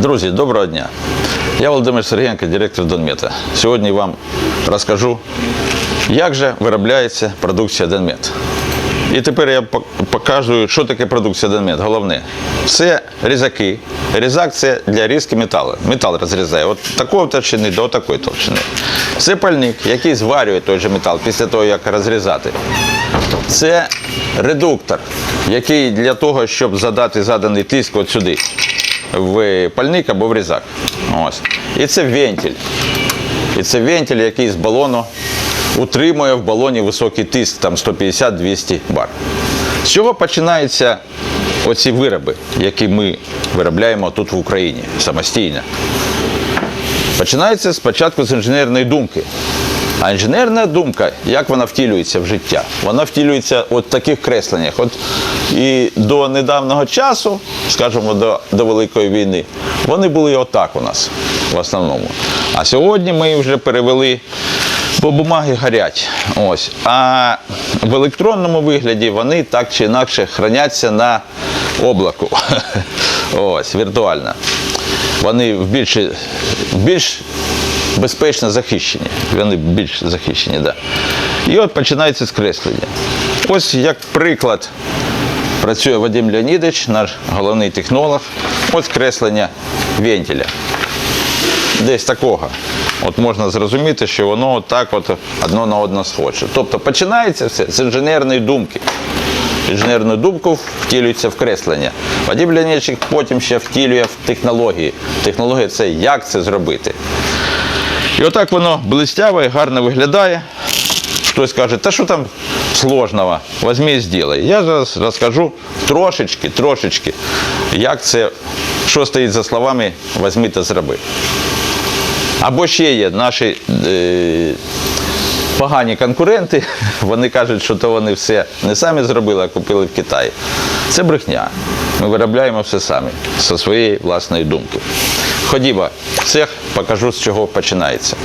Друзі, доброго дня. Я Володимир Сергієнко, директор Донмета. Сьогодні вам розкажу, як же виробляється продукція Донмет. І тепер я покажу, що таке продукція Донмет. Головне, це різаки. Різак це для різки металу. Метал розрізає от такої товщини до такої товщини. Це пальник, який зварює той же метал після того, як розрізати. Це редуктор, який для того, щоб задати заданий тиск от сюди, в пальник або в різак. Ось. І це вентиль. І це вентиль, який з балону утримує в балоні високий тиск, там 150-200 бар. З чого починаються оці вироби, які ми виробляємо тут в Україні самостійно? Починається спочатку з інженерної думки. А інженерна думка, як вона втілюється в життя? Вона втілюється от в таких кресленнях. От і до недавнього часу, скажімо, до, до Великої війни, вони були отак у нас в основному. А сьогодні ми вже перевели, бо бумаги горять. Ось. А в електронному вигляді вони так чи інакше храняться на облаку. Ось, віртуально. Вони в більш, більш безпечно захищені. Вони більш захищені. Да. І от починається скреслення. Ось як приклад працює Вадим Леонідович, наш головний технолог. Ось креслення вентиля. Десь такого. От можна зрозуміти, що воно так от одно на одно схоже. Тобто починається все з інженерної думки. Інженерну думку втілюється в креслення. Вадим Леонідович потім ще втілює в технології. Технологія це як це зробити. І отак воно блистяво і гарно виглядає. Хтось каже, та що там сложного, возьми і зробай. Я зараз розкажу трошечки, трошечки, як це, що стоїть за словами возьми та зроби. Або ще є наші е, погані конкуренти, вони кажуть, що то вони все не самі зробили, а купили в Китаї. Це брехня. Ми виробляємо все самі, зі своєї власної думки. Ходімо, цех покажу, з чого починається.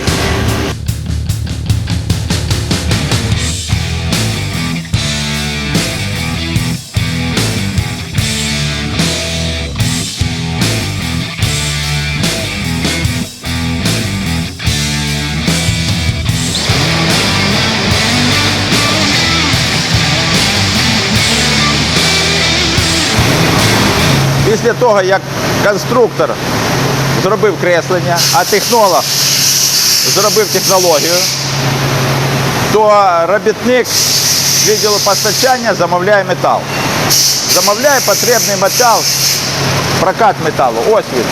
Після того, як конструктор зробив креслення, а технолог зробив технологію, то робітник відділу постачання замовляє метал. Замовляє потрібний метал, прокат металу. Ось він.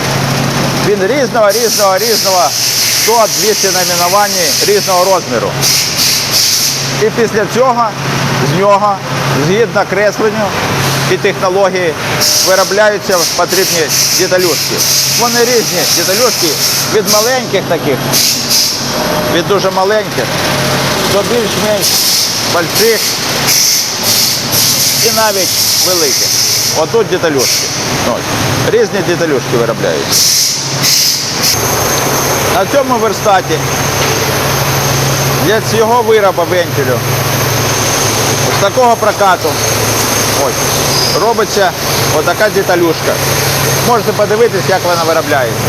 Він різного, різного, різного, 100-200 номінувань різного розміру. І після цього з нього, згідно кресленню і технології, виробляються потрібні деталюшки. Вони різні деталюшки від маленьких таких, від дуже маленьких, до більш-менш больших і навіть великих. Отут деталюшки. Ось. Різні деталюшки виробляються. На цьому верстаті для цього вироба вентилю з такого прокату ось, робиться отака деталюшка. Можете подивитись, як вона виробляється.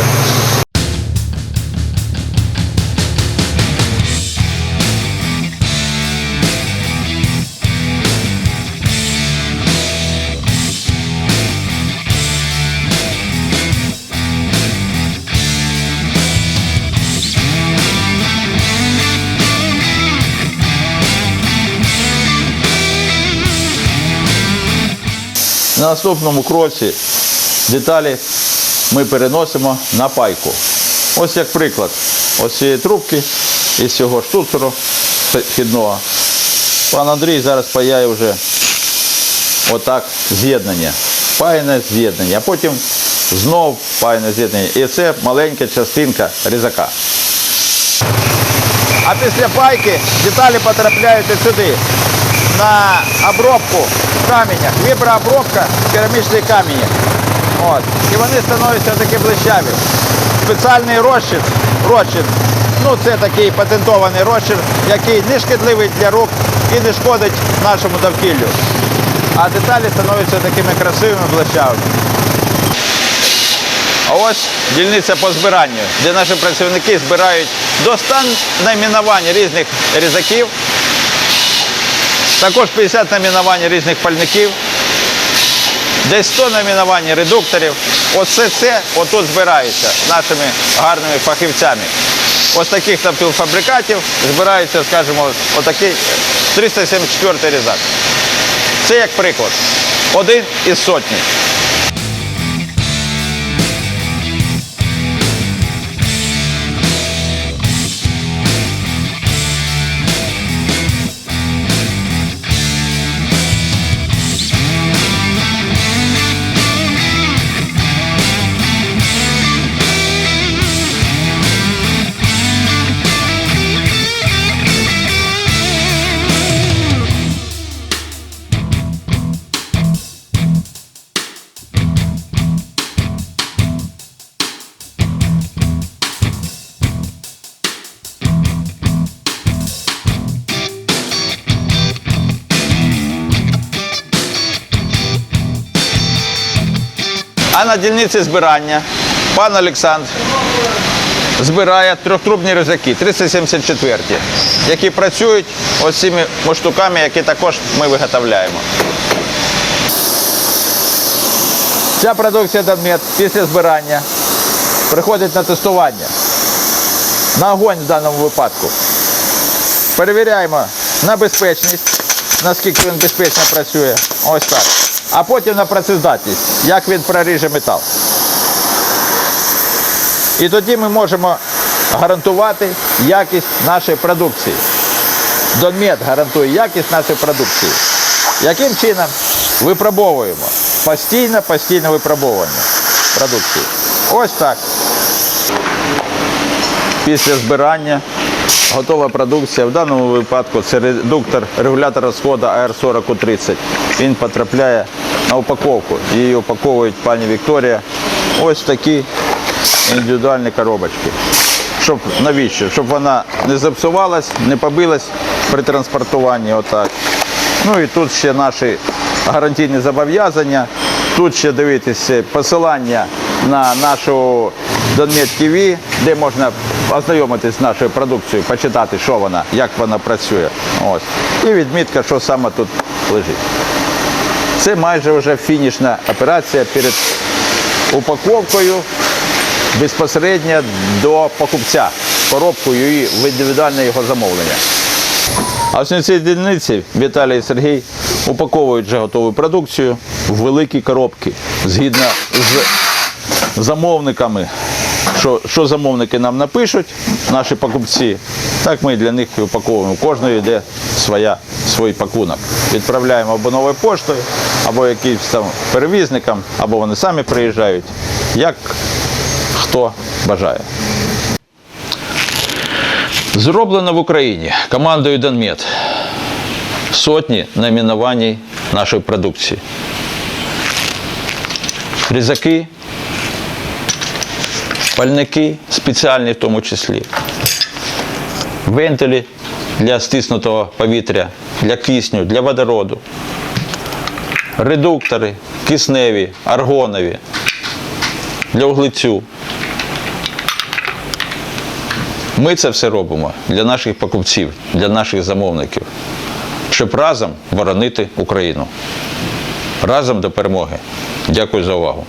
На наступному кроці деталі ми переносимо на пайку. Ось як приклад. Ось цієї трубки із цього штуцеру вхідного. Пан Андрій зараз паяє вже отак з'єднання. Паяне з'єднання, а потім знов паяне з'єднання. І це маленька частинка різака. А після пайки деталі потрапляють сюди на обробку в каменях. Віброобробка керамічний камінь. От. І вони становляться такі блищаві. Спеціальний розчин, розчин. Ну, це такий патентований розчин, який не шкідливий для рук і не шкодить нашому довкіллю. А деталі становляться такими красивими блищавими. А ось дільниця по збиранню, де наші працівники збирають до 100 найменувань різних різаків, також 50 номінувань різних пальників, десь 100 номінувань редукторів. Оце це отут збирається нашими гарними фахівцями. Ось таких напівфабрикатів збирається, скажімо, отакий 374 різак. Це як приклад. Один із сотні. На дільниці збирання пан Олександр збирає трьохтрубні рюкзаки, 374, які працюють ось цими штуками, які також ми виготовляємо. Ця продукція Донмет після збирання приходить на тестування. На огонь в даному випадку. Перевіряємо на безпечність, наскільки він безпечно працює. Ось так. А потім на працездатність, як він проріже метал. І тоді ми можемо гарантувати якість нашої продукції. Донмет гарантує якість нашої продукції. Яким чином? Випробовуємо. Постійно, постійне випробовування продукції. Ось так. Після збирання готова продукція. В даному випадку це редуктор, регулятор розходу AR40 U30. Він потрапляє на упаковку. Її упаковують пані Вікторія. Ось такі індивідуальні коробочки. Щоб навіщо? Щоб вона не запсувалась, не побилась при транспортуванні. Отак. Ну і тут ще наші гарантійні зобов'язання. Тут ще дивитися посилання на нашу Донмет ТВ, де можна ознайомитись з нашою продукцією, почитати, що вона, як вона працює. Ось. І відмітка, що саме тут лежить. Це майже вже фінішна операція перед упаковкою безпосередньо до покупця, коробкою і в індивідуальне його замовлення. А на цій дільниці Віталій і Сергій упаковують вже готову продукцію в великі коробки згідно з замовниками. Що, що замовники нам напишуть, наші покупці, так ми для них і упаковуємо. Кожної йде своя, свій пакунок. Відправляємо або новою поштою, або якимось там перевізникам, або вони самі приїжджають, як хто бажає. Зроблено в Україні командою Донмет. Сотні номінувань нашої продукції. Різаки, пальники спеціальні в тому числі, вентилі для стиснутого повітря, для кисню, для водороду, редуктори, кисневі, аргонові, для углецю. Ми це все робимо для наших покупців, для наших замовників, щоб разом боронити Україну. Разом до перемоги. Дякую за увагу.